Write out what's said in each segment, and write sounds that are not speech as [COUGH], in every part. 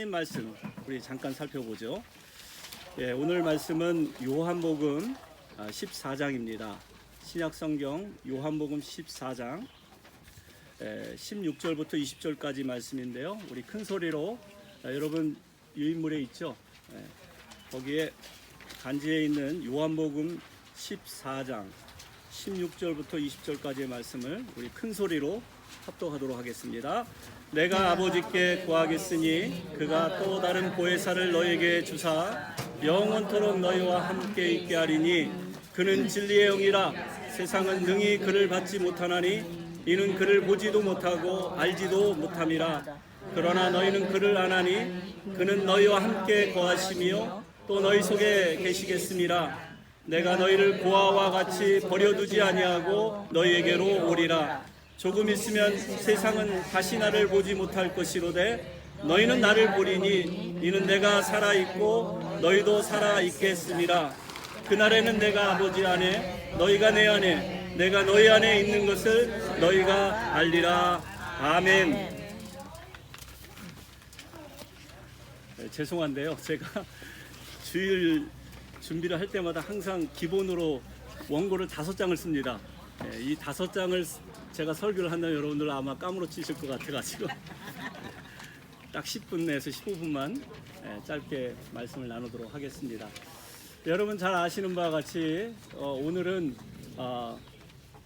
하나님 말씀 우리 잠깐 살펴보죠. 예, 오늘 말씀은 요한복음 아, 14장입니다. 신약 성경 요한복음 14장 예, 16절부터 20절까지 말씀인데요. 우리 큰 소리로 아, 여러분 유인물에 있죠. 예, 거기에 간지에 있는 요한복음 14장 16절부터 20절까지의 말씀을 우리 큰 소리로 합독하도록 하겠습니다. 내가 아버지께 구하겠으니 그가 또 다른 보혜사를 너에게 주사 영원토록 너희와 함께 있게 하리니 그는 진리의 영이라 세상은 능히 그를 받지 못하나니 이는 그를 보지도 못하고 알지도 못함이라 그러나 너희는 그를 아나니 그는 너희와 함께 거하시며 또 너희 속에 계시겠음이라 내가 너희를 고아와 같이 버려두지 아니하고 너희에게로 오리라. 조금 있으면 세상은 다시 나를 보지 못할 것이로되 너희는 나를 보리니 이는 내가 살아 있고 너희도 살아 있겠음이라. 그날에는 내가 아버지 안에 너희가 내 안에 내가 너희 안에 있는 것을 너희가 알리라. 아멘. 네, 죄송한데요. 제가 주일 준비를 할 때마다 항상 기본으로 원고를 다섯 장을 씁니다. 예, 이 다섯 장을 제가 설교를 한다면 여러분들 아마 까무러치실 것 같아가지고 [LAUGHS] 딱 10분 내에서 15분만 예, 짧게 말씀을 나누도록 하겠습니다. 여러분 잘 아시는 바와 같이 어, 오늘은 어,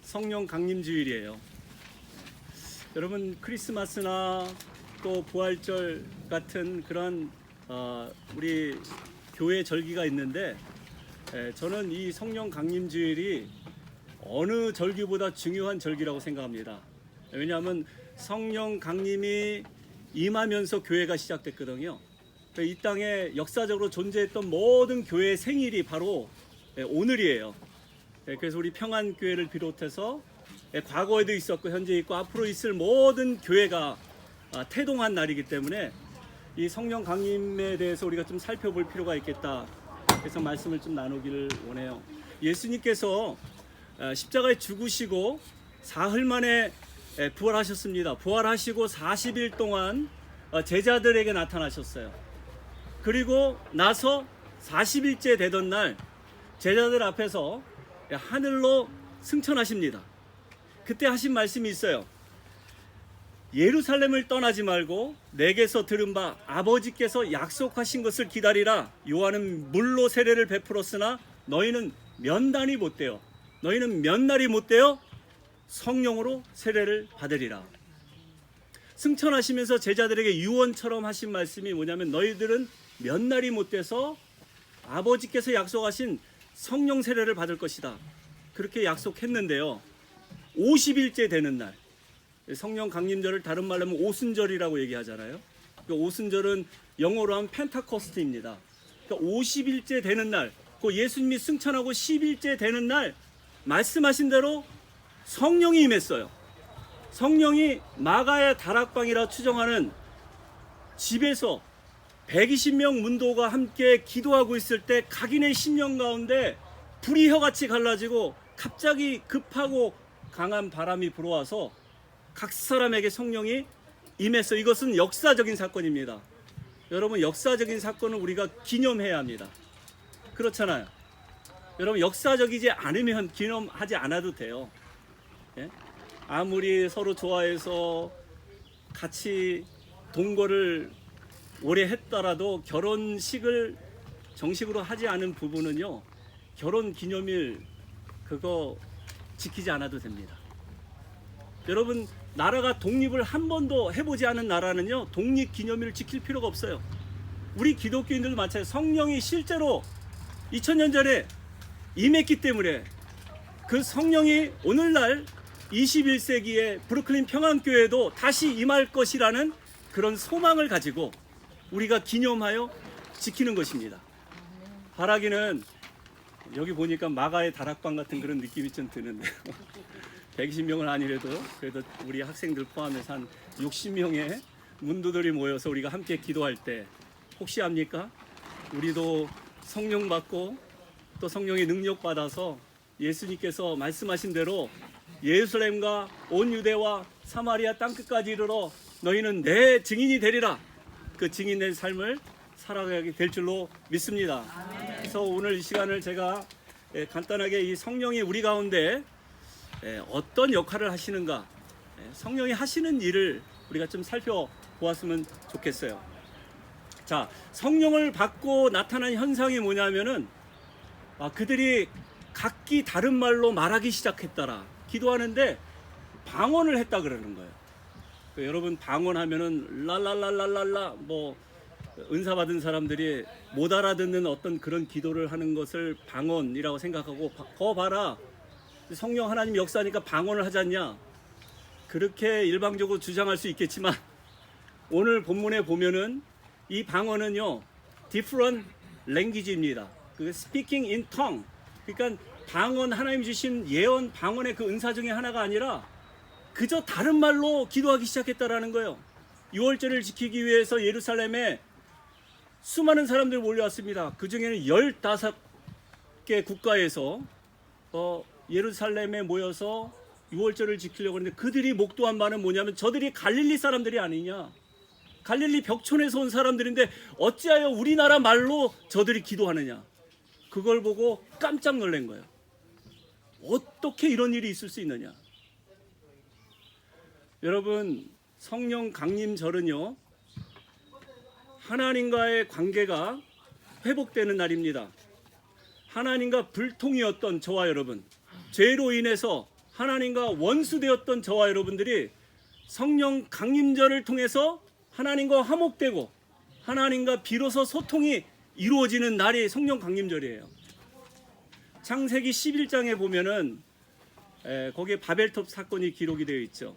성령 강림 주일이에요. 여러분 크리스마스나 또 부활절 같은 그런 어, 우리 교회 절기가 있는데 에, 저는 이 성령 강림 주일이 어느 절기보다 중요한 절기라고 생각합니다. 왜냐하면 성령 강림이 임하면서 교회가 시작됐거든요. 이 땅에 역사적으로 존재했던 모든 교회의 생일이 바로 에, 오늘이에요. 에, 그래서 우리 평안교회를 비롯해서 에, 과거에도 있었고 현재 있고 앞으로 있을 모든 교회가 아, 태동한 날이기 때문에 이 성령 강림에 대해서 우리가 좀 살펴볼 필요가 있겠다. 그래서 말씀을 좀 나누기를 원해요. 예수님께서 아, 십자가에 죽으시고 사흘 만에 에, 부활하셨습니다. 부활하시고 40일 동안 어, 제자들에게 나타나셨어요. 그리고 나서 40일째 되던 날 제자들 앞에서 하늘로 승천하십니다. 그때 하신 말씀이 있어요. 예루살렘을 떠나지 말고 내게서 들은 바 아버지께서 약속하신 것을 기다리라. 요한은 물로 세례를 베풀었으나 너희는 면단이 못 되어 너희는 몇 날이 못 되어 성령으로 세례를 받으리라. 승천하시면서 제자들에게 유언처럼 하신 말씀이 뭐냐면 너희들은 몇 날이 못 돼서 아버지께서 약속하신 성령 세례를 받을 것이다. 그렇게 약속했는데요. 50일째 되는 날 성령 강림절을 다른 말로 하면 오순절이라고 얘기하잖아요. 그 오순절은 영어로 하면 펜타코스트입니다. 그러니까 50일째 되는 날, 그 예수님이 승천하고 10일째 되는 날 말씀하신 대로 성령이 임했어요. 성령이 마가의 다락방이라 추정하는 집에서 120명 문도가 함께 기도하고 있을 때 각인의 심령 가운데 불이 혀같이 갈라지고 갑자기 급하고 강한 바람이 불어와서 각 사람에게 성령이 임해서 이것은 역사적인 사건입니다. 여러분 역사적인 사건은 우리가 기념해야 합니다. 그렇잖아요. 여러분 역사적이지 않으면 기념하지 않아도 돼요. 예? 아무리 서로 좋아해서 같이 동거를 오래 했더라도 결혼식을 정식으로 하지 않은 부부는요 결혼 기념일 그거 지키지 않아도 됩니다. 여러분 나라가 독립을 한 번도 해보지 않은 나라는요 독립 기념일을 지킬 필요가 없어요. 우리 기독교인들도 마찬가지 성령이 실제로 2000년 전에 임했기 때문에 그 성령이 오늘날 21세기의 브루클린 평안교회도 다시 임할 것이라는 그런 소망을 가지고 우리가 기념하여 지키는 것입니다. 바라기는 여기 보니까 마가의 다락방 같은 그런 느낌이 좀 드는데요. [LAUGHS] 120명은 아니래도 그래도 우리 학생들 포함해서 한 60명의 문도들이 모여서 우리가 함께 기도할 때 혹시 압니까? 우리도 성령 받고 또 성령의 능력 받아서 예수님께서 말씀하신 대로 예루살렘과 온 유대와 사마리아 땅끝까지 이르러 너희는 내 증인이 되리라. 그그 증인된 삶을 살아가게 될 줄로 믿습니다. 그래서 오늘 이 시간을 제가 예, 간단하게 이 성령이 우리 가운데 예, 어떤 역할을 하시는가, 예, 성령이 하시는 일을 우리가 좀 살펴보았으면 좋겠어요. 자, 성령을 받고 나타난 현상이 뭐냐면은 아, 그들이 각기 다른 말로 말하기 시작했더라. 기도하는데 방언을 했다 그러는 거예요. 그 여러분 방언하면은 랄랄랄랄랄라 뭐 은사 받은 사람들이 못 알아듣는 어떤 그런 기도를 하는 것을 방언이라고 생각하고 바- 거 봐라 성령 하나님 역사니까 방언을 하잖냐 그렇게 일방적으로 주장할 수 있겠지만 오늘 본문에 보면은 이 방언은요 different language입니다. 그 speaking 그러니까 방언 하나님 주신 예언 방언의 그 은사 중에 하나가 아니라 그저 다른 말로 기도하기 시작했다라는 거예요. 6월절을 지키기 위해서 예루살렘에 수많은 사람들이 몰려왔습니다. 그 중에는 15개 국가에서 어, 예루살렘에 모여서 6월절을 지키려고 하는데 그들이 목도한 바는 뭐냐면 저들이 갈릴리 사람들이 아니냐. 갈릴리 벽촌에서 온 사람들인데 어찌하여 우리나라 말로 저들이 기도하느냐. 그걸 보고 깜짝 놀란 거예요. 어떻게 이런 일이 있을 수 있느냐. 여러분 성령 강림절은요 하나님과의 관계가 회복되는 날입니다. 하나님과 불통이었던 저와 여러분, 죄로 인해서 하나님과 원수되었던 저와 여러분들이 성령 강림절을 통해서 하나님과 화목되고 하나님과 비로소 소통이 이루어지는 날이 성령 강림절이에요. 창세기 11장에 보면은 에, 거기에 바벨탑 사건이 기록이 되어 있죠.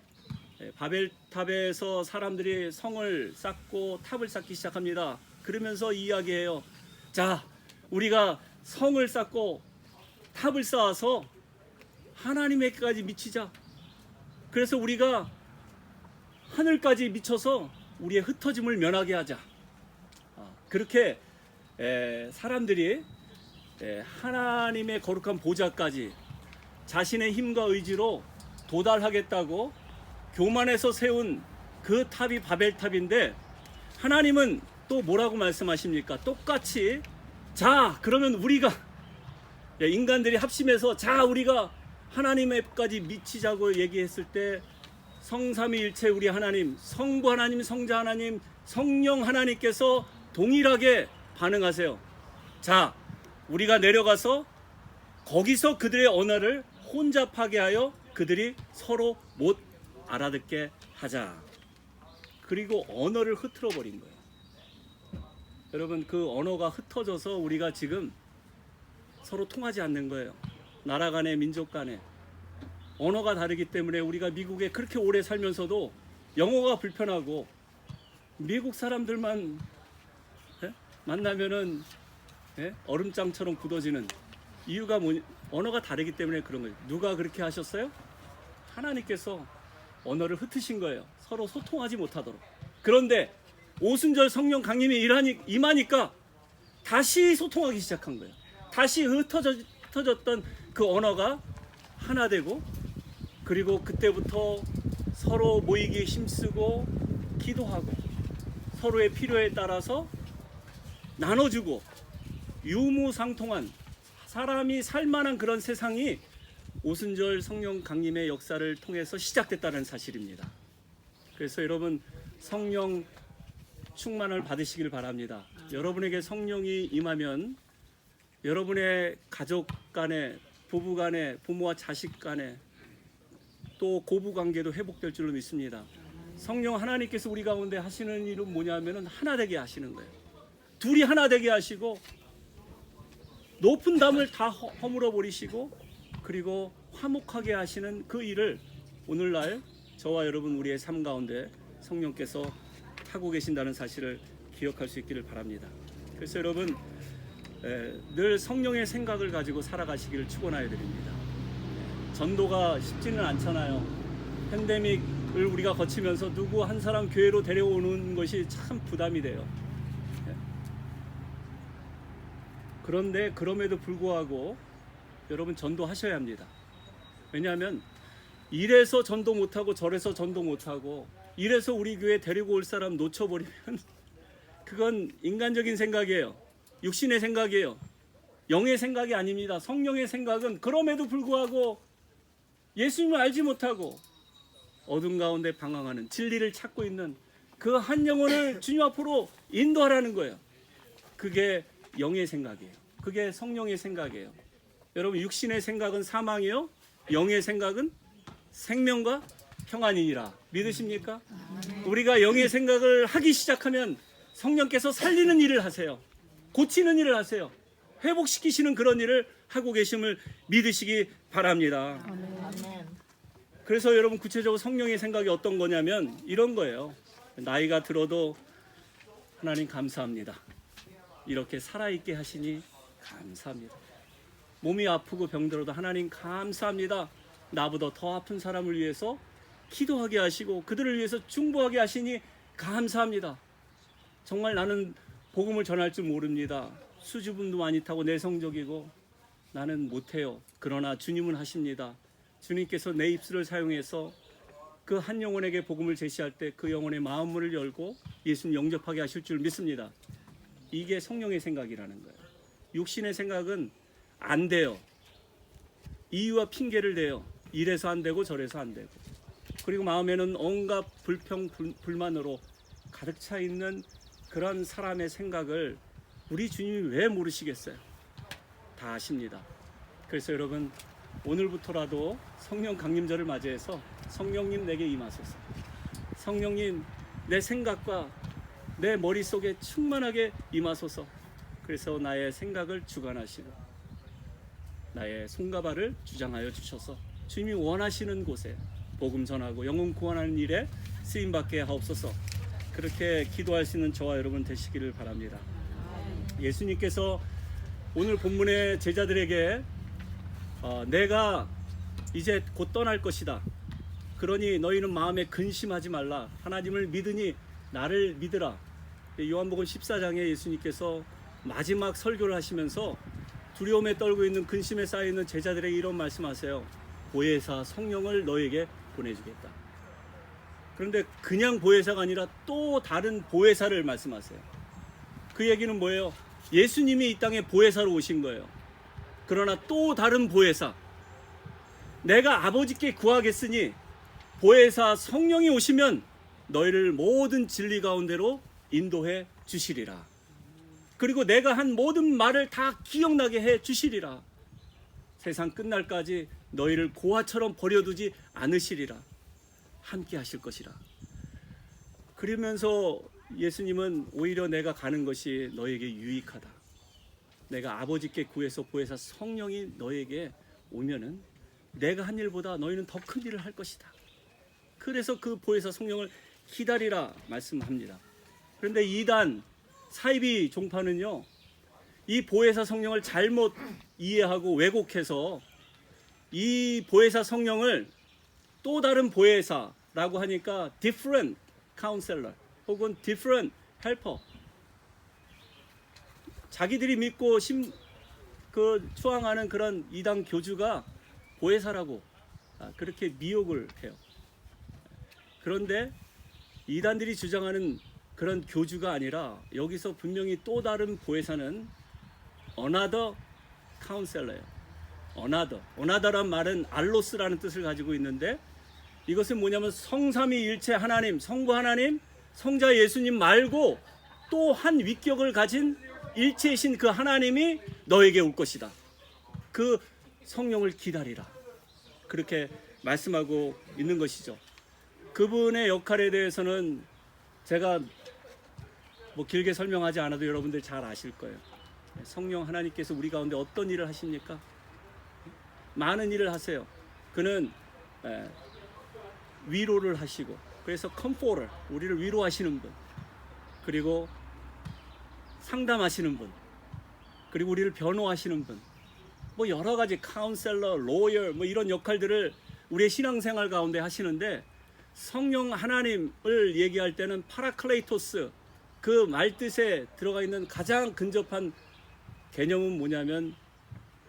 예, 바벨탑에서 사람들이 성을 쌓고 탑을 쌓기 시작합니다. 그러면서 이야기해요. 자, 우리가 성을 쌓고 탑을 쌓아서 하나님에게까지 미치자. 그래서 우리가 하늘까지 미쳐서 우리의 흩어짐을 면하게 하자. 아, 그렇게 에, 사람들이 에, 하나님의 거룩한 보좌까지 자신의 힘과 의지로 도달하겠다고 교만해서 세운 그 탑이 바벨탑인데 하나님은 또 뭐라고 말씀하십니까? 똑같이 자 그러면 우리가 예, 인간들이 합심해서 자 우리가 하나님에까지 미치자고 얘기했을 때 성삼위일체 우리 하나님 성부 하나님 성자 하나님 성령 하나님께서 동일하게 반응하세요. 자 우리가 내려가서 거기서 그들의 언어를 혼잡하게 하여 그들이 서로 못 알아듣게 하자. 그리고 언어를 흐트러 버린 거예요. 여러분 그 언어가 흩어져서 우리가 지금 서로 통하지 않는 거예요. 나라 간에 민족 간에 언어가 다르기 때문에 우리가 미국에 그렇게 오래 살면서도 영어가 불편하고 미국 사람들만 예? 만나면은 예? 얼음장처럼 굳어지는 이유가 뭐 언어가 다르기 때문에 그런 거예요. 누가 그렇게 하셨어요? 하나님께서 언어를 흩으신 거예요. 서로 소통하지 못하도록. 그런데 오순절 성령 강림이 일하니 임하니까 다시 소통하기 시작한 거예요. 다시 흩어져, 흩어졌던 그 언어가 하나 되고 그리고 그때부터 서로 모이기 힘쓰고 기도하고 서로의 필요에 따라서 나눠주고 유무상통한 사람이 살만한 그런 세상이 오순절 성령 강림의 역사를 통해서 시작됐다는 사실입니다. 그래서 여러분 성령 충만을 받으시길 바랍니다. 여러분에게 성령이 임하면 여러분의 가족 간에 부부 간에 부모와 자식 간에 또 고부 관계도 회복될 줄로 믿습니다. 성령 하나님께서 우리 가운데 하시는 일은 뭐냐면은 하나 되게 하시는 거예요. 둘이 하나 되게 하시고 높은 담을 다 허- 허물어 버리시고 그리고 화목하게 하시는 그 일을 오늘날 저와 여러분 우리의 삶 가운데 성령께서 하고 계신다는 사실을 기억할 수 있기를 바랍니다. 그래서 여러분 에, 늘 성령의 생각을 가지고 살아가시기를 축원하여 드립니다. 전도가 쉽지는 않잖아요. 팬데믹을 우리가 거치면서 누구 한 사람 교회로 데려오는 것이 참 부담이 돼요. 예. 그런데 그럼에도 불구하고 여러분 전도하셔야 합니다. 왜냐하면 이래서 전도 못하고 저래서 전도 못하고 이래서 우리 교회 데리고 올 사람 놓쳐버리면 [LAUGHS] 그건 인간적인 생각이에요. 육신의 생각이에요. 영의 생각이 아닙니다. 성령의 생각은 그럼에도 불구하고 예수님을 알지 못하고 어둠 가운데 방황하는 진리를 찾고 있는 그 한 영혼을 주님 앞으로 인도하라는 거예요. 그게 영의 생각이에요. 그게 성령의 생각이에요. 여러분 육신의 생각은 사망이요. 영의 생각은 생명과 평안이니라. 믿으십니까? 우리가 영의 생각을 하기 시작하면 성령께서 살리는 일을 하세요. 고치는 일을 하세요. 회복시키시는 그런 일을 하고 계심을 믿으시기 바랍니다. 그래서 여러분 구체적으로 성령의 생각이 어떤 거냐면 이런 거예요. 나이가 들어도 하나님 감사합니다. 이렇게 살아있게 하시니 감사합니다. 몸이 아프고 병들어도 하나님 감사합니다. 나보다 더 아픈 사람을 위해서 기도하게 하시고 그들을 위해서 중보하게 하시니 감사합니다. 정말 나는 복음을 전할 줄 모릅니다. 수줍음도 많이 타고 내성적이고 나는 못해요. 그러나 주님은 하십니다. 주님께서 내 입술을 사용해서 그 한 영혼에게 복음을 제시할 때 그 영혼의 마음문을 열고 예수님 영접하게 하실 줄 믿습니다. 이게 성령의 생각이라는 거예요. 육신의 생각은 안 돼요. 이유와 핑계를 대요. 이래서 안 되고 저래서 안 되고. 그리고 마음에는 온갖 불평 불- 불만으로 가득 차 있는 그런 사람의 생각을 우리 주님이 왜 모르시겠어요? 다 아십니다. 그래서 여러분 오늘부터라도 성령 강림절을 맞이해서 성령님 내게 임하소서. 성령님 내 생각과 내 머릿속에 충만하게 임하소서. 그래서 나의 생각을 주관하시고 나의 손과 발을 주장하여 주셔서 주님이 원하시는 곳에 복음 전하고 영혼 구원하는 일에 쓰임 받게 하옵소서. 그렇게 기도할 수 있는 저와 여러분 되시기를 바랍니다. 예수님께서 오늘 본문의 제자들에게 어, 내가 이제 곧 떠날 것이다. 그러니 너희는 마음에 근심하지 말라. 하나님을 믿으니 나를 믿으라. 요한복음 14장에 예수님께서 마지막 설교를 하시면서 두려움에 떨고 있는 근심에 쌓여 있는 제자들에게 이런 말씀하세요. 보혜사 성령을 너에게 보내주겠다. 그런데 그냥 보혜사가 아니라 또 다른 보혜사를 말씀하세요. 그 얘기는 뭐예요? 예수님이 이 땅에 보혜사로 오신 거예요. 그러나 또 다른 보혜사. 내가 아버지께 구하겠으니 보혜사 성령이 오시면 너희를 모든 진리 가운데로 인도해 주시리라. 그리고 내가 한 모든 말을 다 기억나게 해 주시리라. 세상 끝날까지 너희를 고아처럼 버려두지 않으시리라. 함께 하실 것이라. 그러면서 예수님은 오히려 내가 가는 것이 너에게 유익하다. 내가 아버지께 구해서 보혜사 성령이 너에게 오면은 내가 한 일보다 너희는 더 큰 일을 할 것이다. 그래서 그 보혜사 성령을 기다리라 말씀합니다. 그런데 이단 사이비 종파는요. 이 보혜사 성령을 잘못 이해하고 왜곡해서 이 보혜사 성령을 또 다른 보혜사라고 하니까 different counselor 혹은 different helper 자기들이 믿고 심, 그 추앙하는 그런 이단 교주가 보혜사라고 아, 그렇게 미혹을 해요. 그런데 이단들이 주장하는 그런 교주가 아니라 여기서 분명히 또 다른 보혜사는 another counselor예요. another. another란 말은 알로스라는 뜻을 가지고 있는데 이것은 뭐냐면 성삼위 일체 하나님, 성부 하나님, 성자 예수님 말고 또 한 위격을 가진 일체이신 그 하나님이 너에게 올 것이다. 그 성령을 기다리라. 그렇게 말씀하고 있는 것이죠. 그분의 역할에 대해서는 제가 뭐 길게 설명하지 않아도 여러분들 잘 아실 거예요. 성령 하나님께서 우리 가운데 어떤 일을 하십니까? 많은 일을 하세요. 그는 에, 위로를 하시고 그래서 컴포를 우리를 위로하시는 분 그리고 상담하시는 분 그리고 우리를 변호하시는 분뭐 여러 가지 카운셀러, 로열 뭐 이런 역할들을 우리의 신앙생활 가운데 하시는데 성령 하나님을 얘기할 때는 파라클레이토스 그 말뜻에 들어가 있는 가장 근접한 개념은 뭐냐면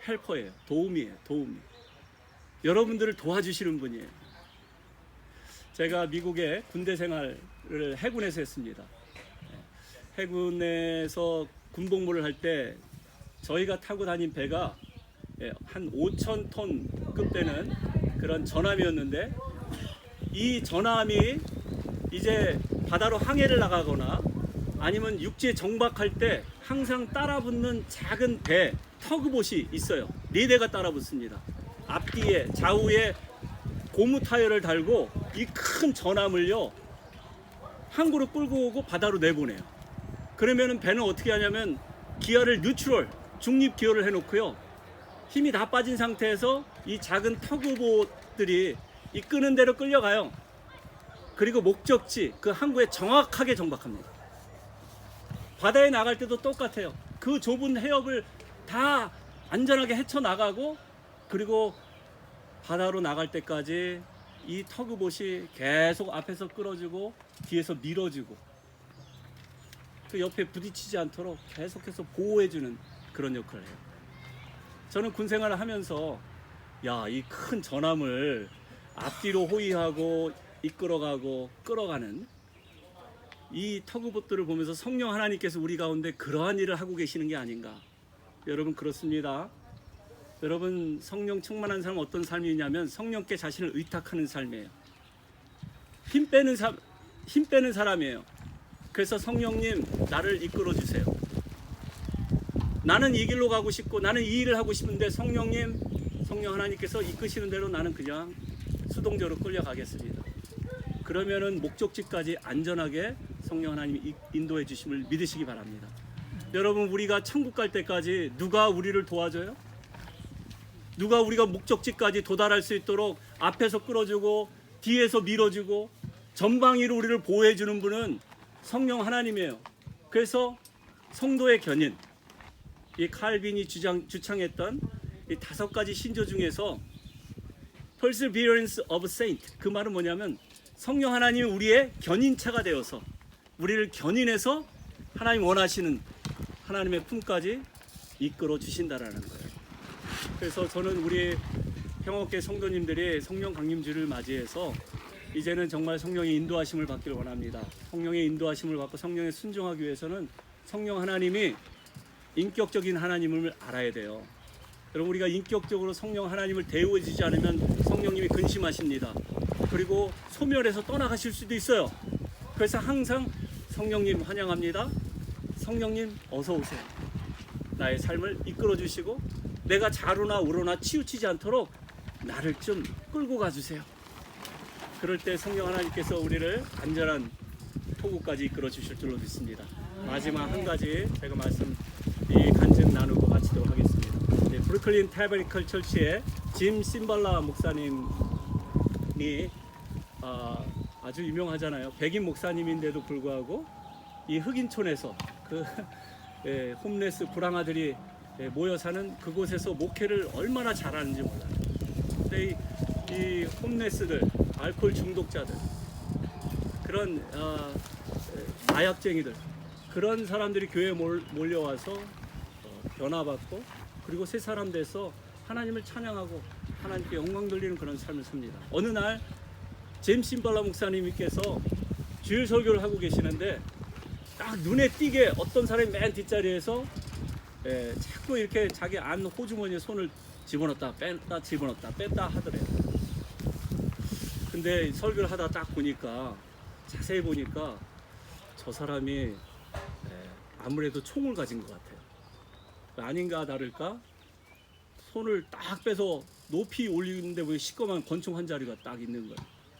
헬퍼예요. 도움이에요. 도움. 여러분들을 도와주시는 분이에요. 제가 미국에 군대 생활을 해군에서 했습니다. 해군에서 군복무를 할 때 저희가 타고 다닌 배가 예, 한 5천 톤급 되는 그런 전함이었는데 이 전함이 이제 바다로 항해를 나가거나 아니면 육지에 정박할 때 항상 따라붙는 작은 배 터그봇이 있어요. 네 대가 따라붙습니다. 앞뒤에 좌우에 고무 타이어를 달고 이 큰 전함을요 항구로 끌고 오고 바다로 내보내요. 그러면은 배는 어떻게 하냐면 기어를 뉴트럴 중립 기어를 해놓고요 힘이 다 빠진 상태에서 이 작은 터그봇들이 이 끄는 대로 끌려가요. 그리고 목적지 그 항구에 정확하게 정박합니다. 바다에 나갈 때도 똑같아요. 그 좁은 해협을 다 안전하게 헤쳐 나가고 그리고 바다로 나갈 때까지 이 터그봇이 계속 앞에서 끌어주고 뒤에서 밀어주고 그 옆에 부딪히지 않도록 계속해서 보호해주는 그런 역할을 해요. 저는 군 생활을 하면서 야 이 큰 전함을 앞뒤로 호위하고 이끌어가고 끌어가는 이 터그봇들을 보면서 성령 하나님께서 우리 가운데 그러한 일을 하고 계시는 게 아닌가. 여러분 그렇습니다. 여러분 성령 충만한 사람 어떤 삶이냐면 성령께 자신을 의탁하는 삶이에요. 힘 빼는 사, 힘 빼는 사람이에요. 그래서 성령님 나를 이끌어 주세요. 나는 이 길로 가고 싶고 나는 이 일을 하고 싶은데 성령님 성령 하나님께서 이끄시는 대로 나는 그냥 수동적으로 끌려가겠습니다. 그러면은 목적지까지 안전하게 성령 하나님이 이- 인도해 주심을 믿으시기 바랍니다. 여러분 우리가 천국 갈 때까지 누가 우리를 도와줘요? 누가 우리가 목적지까지 도달할 수 있도록 앞에서 끌어주고 뒤에서 밀어주고 전방위로 우리를 보호해 주는 분은 성령 하나님이에요. 그래서 성도의 견인 이 칼빈이 주장, 주창했던 이 다섯 가지 신조 중에서 perseverance of saint 그 말은 뭐냐면 성령 하나님이 우리의 견인차가 되어서 우리를 견인해서 하나님 원하시는 하나님의 품까지 이끌어 주신다라는 거예요. 그래서 저는 우리 평화교회 성도님들이 성령 강림주를 맞이해서 이제는 정말 성령의 인도하심을 받기를 원합니다. 성령의 인도하심을 받고 성령에 순종하기 위해서는 성령 하나님이 인격적인 하나님을 알아야 돼요. 여러분 우리가 인격적으로 성령 하나님을 대우해주지 않으면 성령님이 근심하십니다. 그리고 소멸해서 떠나가실 수도 있어요. 그래서 항상 성령님 환영합니다. 성령님 어서 오세요. 나의 삶을 이끌어 주시고 내가 좌로나 우로나 치우치지 않도록 나를 좀 끌고 가주세요. 그럴 때 성령 하나님께서 우리를 안전한 토구까지 이끌어 주실 줄로 믿습니다. 마지막 한 가지 제가 말씀 이 간증 나누고 마치도록 하겠습니다. 네, 브루클린 타베리컬 철치의 짐 심발라 목사님이 아, 아주 유명하잖아요. 백인 목사님인데도 불구하고 이 흑인촌에서 그 [LAUGHS] 예, 홈레스 불황아들이 예, 모여 사는 그곳에서 목회를 얼마나 잘하는지 몰라요. 근데 이, 이 홈레스들, 알코올 중독자들, 그런 아, 예, 마약쟁이들, 그런 사람들이 교회에 몰, 몰려와서 어, 변화받고 그리고 새 사람 돼서 하나님을 찬양하고 하나님께 영광 돌리는 그런 삶을 삽니다. 어느 날 제임스 심발라 목사님께서 주일 설교를 하고 계시는데 딱 눈에 띄게 어떤 사람이 맨 뒷자리에서 예, 자꾸 이렇게 자기 안 호주머니에 손을 집어넣었다 뺐다 집어넣었다 뺐다 하더래요. 근데 설교를 하다 딱 보니까 자세히 보니까 저 사람이 예, 아무래도 총을 가진 것 같아요. 아닌가 다를까 손을 딱 빼서 높이 올리는데 왜 시꺼먼 권총 한 자리가 딱 있는 거예요.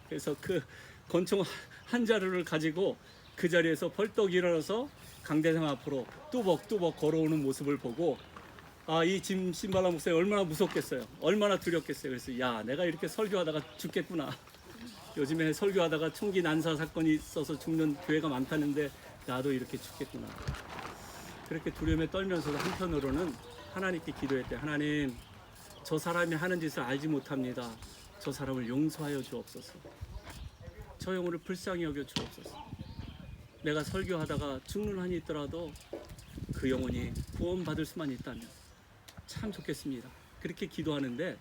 그래서 그 권총 한 자루를 가지고 그 자리에서 벌떡 일어나서 강대상 앞으로 뚜벅뚜벅 걸어오는 모습을 보고 아 이 짐 신발라 목사님 얼마나 무섭겠어요. 얼마나 두렵겠어요. 그래서 야 내가 이렇게 설교하다가 죽겠구나. 요즘에 설교하다가 총기 난사 사건이 있어서 죽는 교회가 많다는데 나도 이렇게 죽겠구나. 그렇게 두려움에 떨면서도 한편으로는 하나님께 기도했대. 하나님, 저 사람이 하는 짓을 알지 못합니다. 저 사람을 용서하여 주옵소서. 저 영혼을 불쌍히 여겨 주옵소서. 내가 설교하다가 죽는 한이 있더라도 그 영혼이 구원받을 수만 있다면 참 좋겠습니다. 그렇게 기도하는데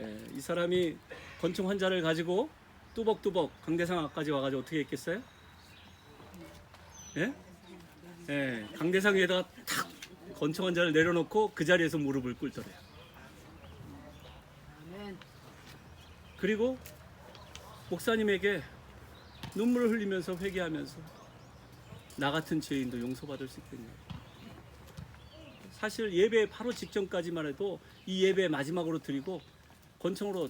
예, 이 사람이 권총 환자를 가지고 뚜벅뚜벅 강대상 앞까지 와가지고 어떻게 했겠어요? 예? 예, 강대상 위에다가 탁 건청 환자를 내려놓고 그 자리에서 무릎을 꿇더래요. 그리고 목사님에게 눈물을 흘리면서 회개하면서 나 같은 죄인도 용서받을 수 있겠냐. 사실 예배 바로 직전까지만 해도 이 예배 마지막으로 드리고 권총으로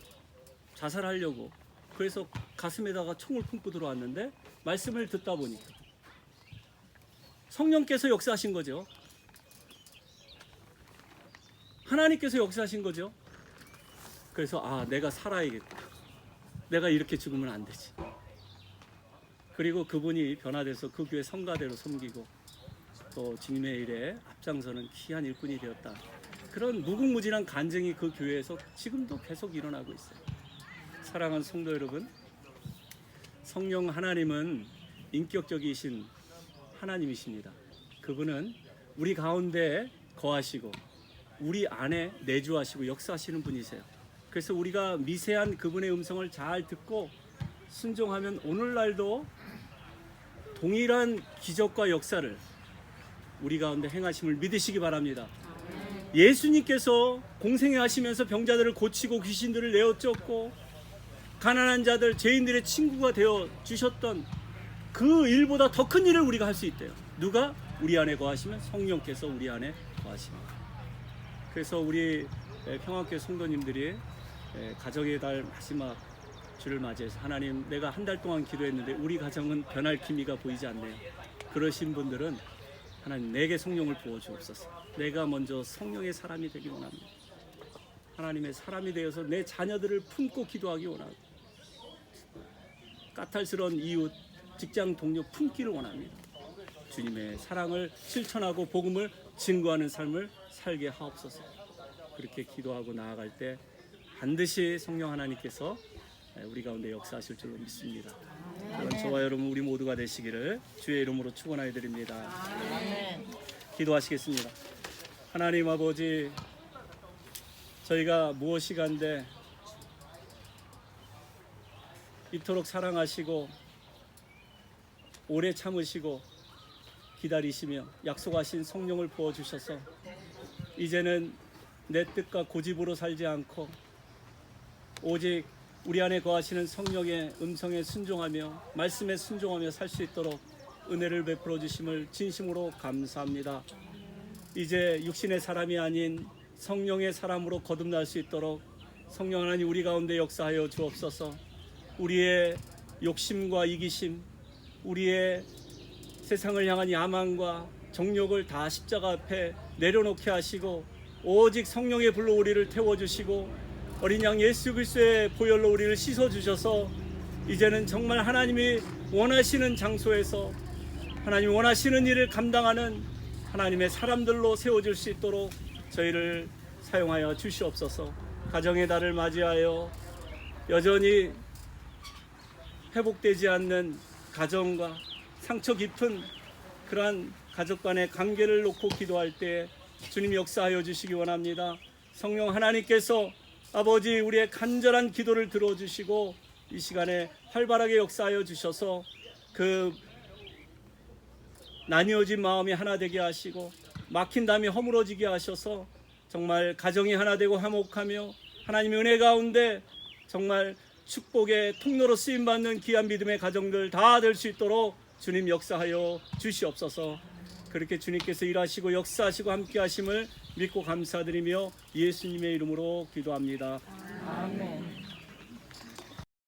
자살하려고 그래서 가슴에다가 총을 품고 들어왔는데 말씀을 듣다 보니까 성령께서 역사하신 거죠. 하나님께서 역사하신 거죠. 그래서 아 내가 살아야겠다. 내가 이렇게 죽으면 안 되지. 그리고 그분이 변화돼서 그 교회 성가대로 섬기고 또 주님의 일에 앞장서는 귀한 일꾼이 되었다. 그런 무궁무진한 간증이 그 교회에서 지금도 계속 일어나고 있어요. 사랑하는 성도 여러분, 성령 하나님은 인격적이신 하나님이십니다. 그분은 우리 가운데 거하시고 우리 안에 내주하시고 역사하시는 분이세요. 그래서 우리가 미세한 그분의 음성을 잘 듣고 순종하면 오늘날도 동일한 기적과 역사를 우리 가운데 행하심을 믿으시기 바랍니다. 예수님께서 공생애 하시면서 병자들을 고치고 귀신들을 내어 쫓고 가난한 자들 죄인들의 친구가 되어 주셨던 그 일보다 더 큰 일을 우리가 할 수 있대요. 누가 우리 안에 거하시면 성령께서 우리 안에 거하십니다. 그래서 우리 평화교회 성도님들이 에, 가정의 달 마지막 주를 맞이해서 하나님 내가 한 달 동안 기도했는데 우리 가정은 변할 기미가 보이지 않네요. 그러신 분들은 하나님 내게 성령을 부어 주옵소서. 내가 먼저 성령의 사람이 되기 원합니다. 하나님의 사람이 되어서 내 자녀들을 품고 기도하기 원하고 까탈스러운 이웃, 직장 동료 품기를 원합니다. 주님의 사랑을 실천하고 복음을 증거하는 삶을 살게 하옵소서. 그렇게 기도하고 나아갈 때 반드시 성령 하나님께서 우리 가운데 역사하실 줄로 믿습니다. 그런 저와 여러분 우리 모두가 되시기를 주의 이름으로 축원하여 드립니다. 기도하시겠습니다. 하나님 아버지 저희가 무엇이 간데 이토록 사랑하시고 오래 참으시고 기다리시며 약속하신 성령을 부어 주셔서 이제는 내 뜻과 고집으로 살지 않고 오직 우리 안에 거하시는 성령의 음성에 순종하며 말씀에 순종하며 살 수 있도록 은혜를 베풀어 주심을 진심으로 감사합니다. 이제 육신의 사람이 아닌 성령의 사람으로 거듭날 수 있도록 성령 하나님 우리 가운데 역사하여 주옵소서. 우리의 욕심과 이기심, 우리의 세상을 향한 야망과 정욕을 다 십자가 앞에 내려놓게 하시고 오직 성령의 불로 우리를 태워 주시고 어린 양 예수 그리스도의 보혈로 우리를 씻어 주셔서 이제는 정말 하나님이 원하시는 장소에서 하나님 원하시는 일을 감당하는 하나님의 사람들로 세워질 수 있도록 저희를 사용하여 주시옵소서. 가정의 달을 맞이하여 여전히 회복되지 않는 가정과 상처 깊은 그러한 가족 간의 관계를 놓고 기도할 때 주님 역사하여 주시기 원합니다. 성령 하나님께서 아버지 우리의 간절한 기도를 들어주시고 이 시간에 활발하게 역사하여 주셔서 그 나뉘어진 마음이 하나 되게 하시고 막힌 담이 허물어지게 하셔서 정말 가정이 하나 되고 화목하며 하나님의 은혜 가운데 정말 축복의 통로로 쓰임 받는 귀한 믿음의 가정들 다 될 수 있도록 주님 역사하여 주시옵소서. 그렇게 주님께서 일하시고 역사하시고 함께 하심을 믿고 감사드리며 예수님의 이름으로 기도합니다. 아멘.